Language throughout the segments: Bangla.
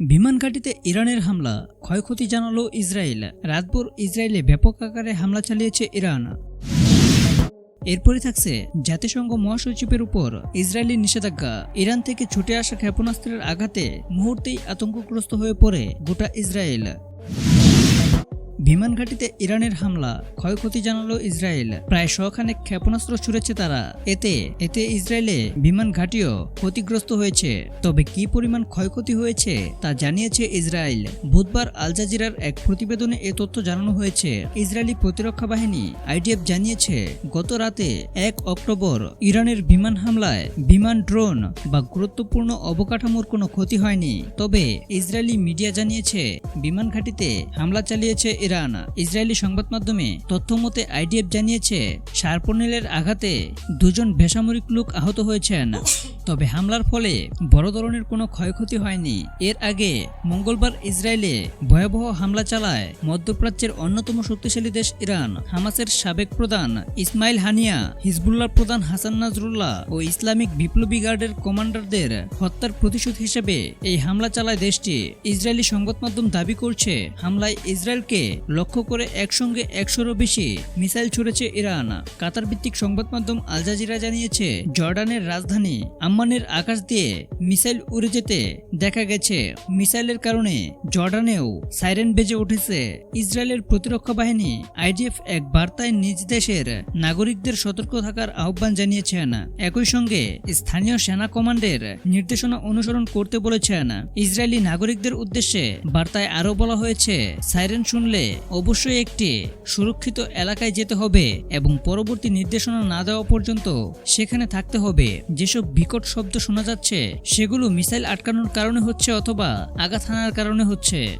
বিমান ঘাঁটিতে ইরানের হামলা, ক্ষয়ক্ষতি জানালো ইসরায়েল। রাতভর ইসরায়েলে ব্যাপক আকারে হামলা চালিয়েছে ইরান। এরপরে থাকছে জাতিসংঘ মহাসচিবের উপর ইসরায়েলি নিষেধাজ্ঞা। ইরান থেকে ছুটে আসা ক্ষেপণাস্ত্রের আঘাতে মুহূর্তেই আতঙ্কগ্রস্ত হয়ে পড়ে গোটা ইসরায়েল। বিমান ঘাটিতে ইরানের হামলা, ক্ষয়ক্ষতি জানালো ইসরায়েল। প্রায় শখানেক ক্ষেপণাস্ত্র ছুড়েছে তারা। এতে এতে ইসরায়েলে বিমান ঘাটিও ক্ষতিগ্রস্ত হয়েছে। তবে কি পরিমাণ ক্ষয়ক্ষতি হয়েছে তা জানিয়েছে ইসরায়েল। বুধবার আল জাজিরার এক প্রতিবেদনে এ তথ্য জানানো হয়েছে। ইসরায়েলি প্রতিরক্ষা বাহিনী, আইডিএফ জানিয়েছে, গত রাতে এক অক্টোবর ইরানের বিমান হামলায় বিমান ড্রোন বা গুরুত্বপূর্ণ অবকাঠামোর কোনো ক্ষতি হয়নি। তবে ইসরায়েলি মিডিয়া জানিয়েছে বিমান ঘাঁটিতে হামলা চালিয়েছে ইরান ইসরায়েলি সংবাদ মাধ্যমে তথ্য মতে আইডিএফ জানিয়েছে শারপনেলের আঘাতে দুজন বেসামরিক লোক আহত হয়েছেন। তবে হামলার ফলে বড় ধরনের কোনো ক্ষয়ক্ষতি হয়নি। এর আগে মঙ্গলবার ইসরায়েলে ভয়াবহ হামলা চালায় মধ্যপ্রাচ্যের অন্যতম শক্তিশালী দেশ ইরান, হামাসের সাবেক প্রধান ইসমাইল হানিয়া হিজবুল্লাহ প্রধান হাসান নাজরুল্লাহ ও ইসলামিক বিপ্লবী গার্ডের কমান্ডারদের হত্যার প্রতিশোধ হিসেবে এই হামলা চালায় দেশটি। ইসরায়েলি সংবাদ মাধ্যম দাবি করছে, হামলায় ইসরায়েলকে লক্ষ্য করে একসঙ্গে একশোরও বেশি মিসাইল ছুড়েছে ইরান। কাতার ভিত্তিক সংবাদ মাধ্যম আল জাজিরা জানিয়েছে, জর্ডানের রাজধানী আম্মানের আকাশ দিয়ে মিসাইল উড়ে যেতে দেখা গেছে। মিসাইলের কারণে জর্ডানেও সাইরেন বেজে উঠেছে। ইসরায়েলের প্রতিরক্ষা বাহিনী আইডিএফ এক বার্তায় নিজ দেশের নাগরিকদের সতর্ক থাকার আহ্বান জানিয়েছেন। একই সঙ্গে স্থানীয় সেনা কমান্ডের নির্দেশনা অনুসরণ করতে বলেছেন। ইসরায়েলি নাগরিকদের উদ্দেশ্যে বার্তায় আরও বলা হয়েছে, সাইরেন শুনলে অবশ্যই একটি সুরক্ষিত এলাকায় যেতে হবে এবং পরবর্তী নির্দেশনা না দেওয়া পর্যন্ত সেখানে থাকতে হবে। যেসব বিকট শব্দ শোনা যাচ্ছে, সেগুলো মিসাইল আটকানোর কারণে হচ্ছে অথবা আঘাত হানার কারণে হচ্ছে।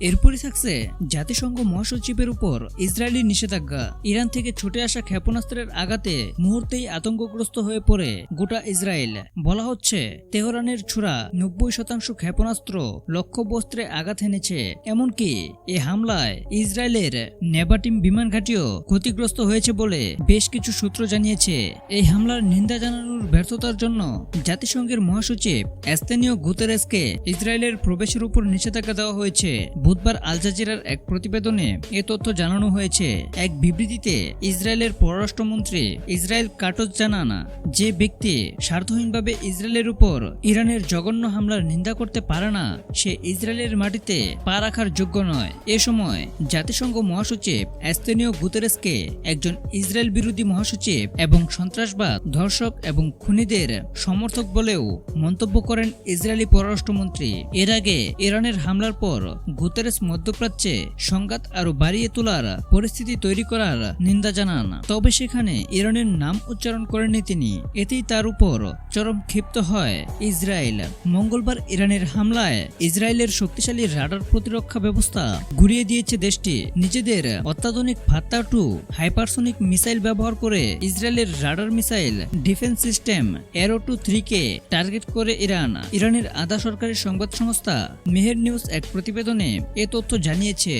এরপরই থাকছে জাতিসংঘ মহাসচিবের উপর ইসরায়েলি নিষেধাজ্ঞা। ইরান থেকে ছুটে আসা ক্ষেপণাস্ত্রের আঘাতে মুহূর্তেই আতঙ্কগ্রস্ত হয়ে পড়ে গোটা ইসরায়েল। বলা হচ্ছে, তেহরানের ছোড়া নব্বই শতাংশ ক্ষেপণাস্ত্র লক্ষ্যবস্ত্রে আঘাত এনেছে। এমনকি এ হামলায় ইসরায়েলের নেবাটিম বিমান ঘাঁটিও ক্ষতিগ্রস্ত হয়েছে বলে বেশ কিছু সূত্র জানিয়েছে। এই হামলার নিন্দা জানানোর ব্যর্থতার জন্য জাতিসংঘের মহাসচিব স্থানীয় গুতেরেসকে ইসরায়েলের প্রবেশের উপর নিষেধাজ্ঞা দেওয়া হয়েছে। বুধবার আল জাজিরার এক প্রতিবেদনে এ তথ্য জানানো হয়েছে। এক বিবৃতিতে ইসরায়েলের পররাষ্ট্রমন্ত্রী ইসরায়েল কাটজ জানান, যে ব্যক্তি স্বার্থহীনভাবে ইসরায়েলের উপর ইরানের জঘন্য হামলার নিন্দা করতে পারে না, সে ইসরায়েলের মাটিতে পা রাখার যোগ্য নয়। এ সময় জাতিসংঘ মহাসচিব স্থানীয় গুতেরেসকে একজন ইসরায়েল বিরোধী মহাসচিব এবং সন্ত্রাসবাদ ধর্ষক এবং খুনিদের সমর্থক বলেও মন্তব্য করেন ইসরায়েলি পররাষ্ট্রমন্ত্রী। এর আগে ইরানের হামলার পর গুতেরেস মধ্যপ্রাচ্যে সংঘাত আরও বাড়িয়ে তোলার পরিস্থিতি তৈরি করার নিন্দা জানান। তবে সেখানে ইরানের নাম উচ্চারণ করেননি তিনি। এতেই তার উপর চরম ক্ষিপ্ত হয় ইসরায়েল। মঙ্গলবার ইরানের হামলায় ইসরায়েলের শক্তিশালী রাডার প্রতিরক্ষা ব্যবস্থা গুড়িয়ে দিয়েছে দেশটি। নিজেদের অত্যাধুনিক ভাত্তা টু হাইপারসোনিক মিসাইল ব্যবহার করে ইসরায়েলের radar missile defense system arrow two three কে টার্গেট করে ইরান। ইরানের আধা সরকারি সংবাদ সংস্থা মেহের নিউজ এক প্রতিবেদনে এ তথ্য জানিয়েছে